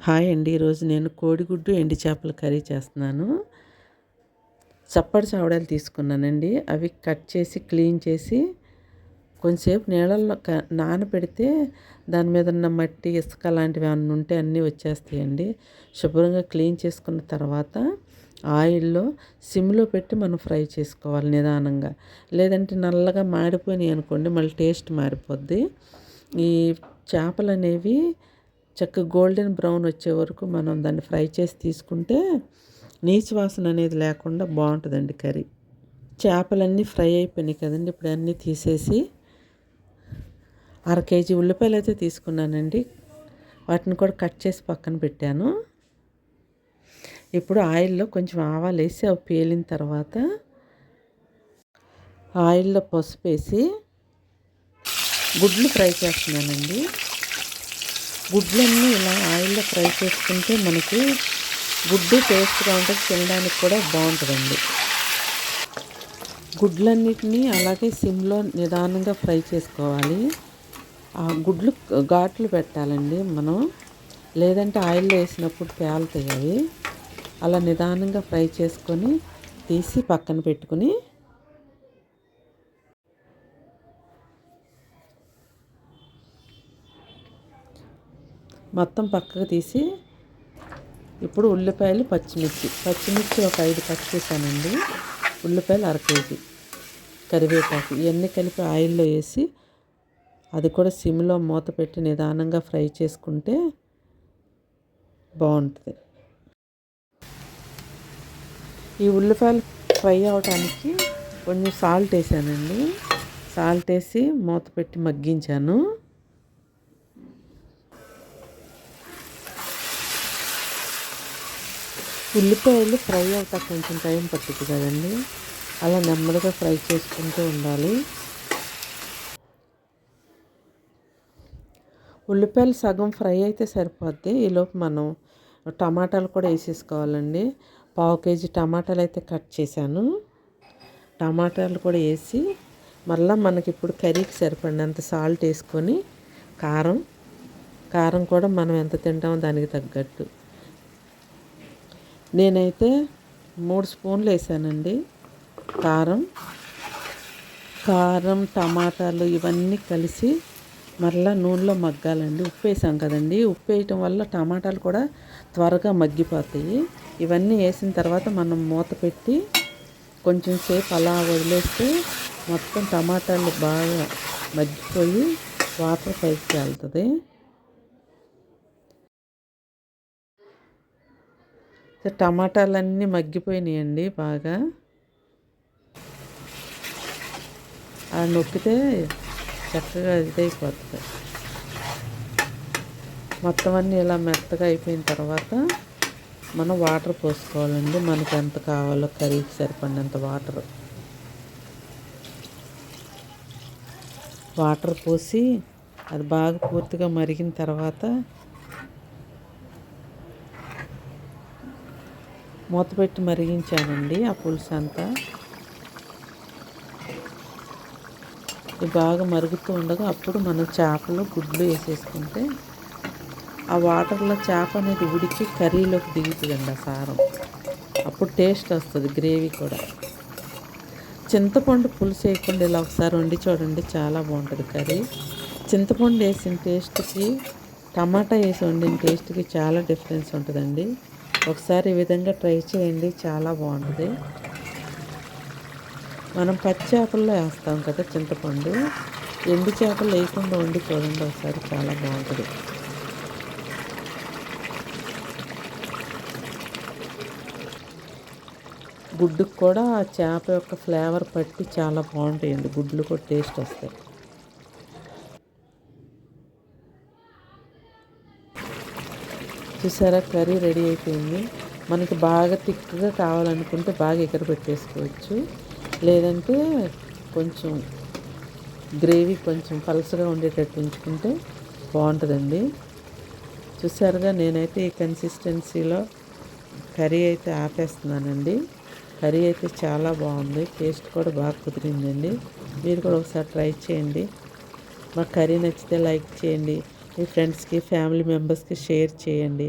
Hi అండి. ఈరోజు నేను కోడిగుడ్డు ఎండి చేపల కర్రీ చేస్తున్నాను. చప్పటి చావడాలు తీసుకున్నానండి. అవి కట్ చేసి క్లీన్ చేసి కొంచెంసేపు నీళ్ళల్లో నానబెడితే దాని మీద ఉన్న మట్టి ఇసుక లాంటివి ఏమన్నా ఉంటే అన్నీ వచ్చేస్తాయండి. శుభ్రంగా క్లీన్ చేసుకున్న తర్వాత ఆయిల్లో సిమ్లో పెట్టి మనం ఫ్రై చేసుకోవాలి నిదానంగా. లేదంటే నల్లగా మాడిపోయినాయి అనుకోండి మళ్ళీ టేస్ట్ మారిపోద్ది. ఈ చేపలు అనేవి చక్కగా గోల్డెన్ బ్రౌన్ వచ్చే వరకు మనం దాన్ని ఫ్రై చేసి తీసుకుంటే నీచు వాసన అనేది లేకుండా బాగుంటుందండి కర్రీ. చేపలన్నీ ఫ్రై అయిపోయినాయి కదండి ఇప్పుడు అన్నీ తీసేసి అర కేజీ ఉల్లిపాయలు అయితే తీసుకున్నానండి. వాటిని కూడా కట్ చేసి పక్కన పెట్టాను. ఇప్పుడు ఆయిల్లో కొంచెం ఆవాలు వేసి అవి పేలిన తర్వాత ఆయిల్లో పసుపు వేసి గుడ్లు ఫ్రై చేస్తున్నానండి. గుడ్లన్నీ ఇలా ఆయిల్లో ఫ్రై చేసుకుంటే మనకి గుడ్డు టేస్ట్గా ఉంటుంది తినడానికి కూడా బాగుంటుందండి. గుడ్లన్నిటినీ అలాగే సిమ్లో నిదానంగా ఫ్రై చేసుకోవాలి. ఆ గుడ్లు ఘాట్లు పెట్టాలండి మనం. లేదంటే ఆయిల్లో వేసినప్పుడు పేలుతాయి అవి. అలా నిదానంగా ఫ్రై చేసుకొని తీసి పక్కన పెట్టుకుని మొత్తం పక్కకు తీసి ఇప్పుడు ఉల్లిపాయలు పచ్చిమిర్చి. పచ్చిమిర్చి ఒక ఐదు కట్ చేశానండి. ఉల్లిపాయలు అర కేజీ కరివేపాకు. ఇవన్నీ కలిపి ఆయిల్లో వేసి అది కూడా సిమ్లో మూత పెట్టి నిదానంగా ఫ్రై చేసుకుంటే బాగుంటుంది. ఈ ఉల్లిపాయలు ఫ్రై అవడానికి కొంచెం సాల్ట్ వేసానండి. సాల్ట్ వేసి మూత పెట్టి మగ్గించాను. ఉల్లిపాయలు ఫ్రై అవుతా కొంచెం టైం పట్టుద్ది కదండి. అలా నెమ్మదిగా ఫ్రై చేసుకుంటూ ఉండాలి. ఉల్లిపాయలు సగం ఫ్రై అయితే సరిపోద్ది. ఈలోపు మనం టమాటాలు కూడా వేసేసుకోవాలండి. పావు కేజీ టమాటాలు అయితే కట్ చేశాను. టమాటాలు కూడా వేసి మళ్ళీ మనకి ఇప్పుడు కర్రీకి సరిపడినంత సాల్ట్ వేసుకొని కారం కారం కూడా మనం ఎంత తింటామో దానికి తగ్గట్టు. నేనైతే మూడు స్పూన్లు వేసానండి. కారం కారం టమాటాలు ఇవన్నీ కలిసి మరలా నూనెలో మగ్గాలండి. ఉప్పు వేసాం కదండి. ఉప్పు వేయటం వల్ల టమాటాలు కూడా త్వరగా మగ్గిపోతాయి. ఇవన్నీ వేసిన తర్వాత మనం మూత పెట్టి కొంచెం సేపు అలా వదిలేస్తే మొత్తం టమాటాలు బాగా మగ్గిపోయి వాటర్ పైకి వెళ్తుంది. టమాటాలన్నీ మగ్గిపోయినాయండి బాగా. ఆ నొక్కితే చక్కగా ఇదైపోతుంది. మొత్తం అన్నీ ఇలా మెత్తగా అయిపోయిన తర్వాత మనం వాటర్ పోసుకోవాలండి. మనకి ఎంత కావాలో కర్రీకి సరిపడినంత వాటర్. వాటర్ పోసి అది బాగా పూర్తిగా మరిగిన తర్వాత మూత పెట్టి మరిగించానండి ఆ పులుసు అంతా. ఇది బాగా మరుగుతూ ఉండగా అప్పుడు మనం చేపలు గుడ్లు వేసేసుకుంటే ఆ వాటర్లో చేప అనేది ఉడికి కర్రీలోకి దిగుతుందండి ఆ సారం. అప్పుడు టేస్ట్ వస్తుంది గ్రేవీ కూడా. చింతపండు పులుసు వేయకుండా ఇలా ఒకసారి వండి చూడండి చాలా బాగుంటుంది కర్రీ. చింతపండు వేసిన టేస్ట్కి టమాటా వేసి వండిన టేస్ట్కి చాలా డిఫరెన్స్ ఉంటుందండి. ఒకసారి ఈ విధంగా ట్రై చేయండి చాలా బాగుంటుంది. మనం పచ్చి చేపల్లో వేస్తాం కదా చింతపండు. ఎండు చేపలు వేయకుండా వండి చూడండి ఒకసారి చాలా బాగుంటుంది. గుడ్డుకు కూడా చేప యొక్క ఫ్లేవర్ పట్టి చాలా బాగుంటాయండి. గుడ్లు కూడా టేస్ట్ వస్తాయి. చూసారా? కర్రీ రెడీ అయిపోయింది. మనకి బాగా థిక్గా కావాలనుకుంటే బాగా ఎగర పెట్టేసుకోవచ్చు. లేదంటే కొంచెం గ్రేవీ కొంచెం పలసగా ఉండేటట్టు ఉంచుకుంటే బాగుంటుందండి. చూసారుగా నేనైతే ఈ కన్సిస్టెన్సీలో కర్రీ అయితే ఆపేస్తున్నానండి. కర్రీ అయితే చాలా బాగుంది. టేస్ట్ కూడా బాగా కుదిరిందండి. మీరు కూడా ఒకసారి ట్రై చేయండి. మా కర్రీ నచ్చితే లైక్ చేయండి. మీ ఫ్రెండ్స్కి ఫ్యామిలీ మెంబర్స్కి షేర్ చేయండి.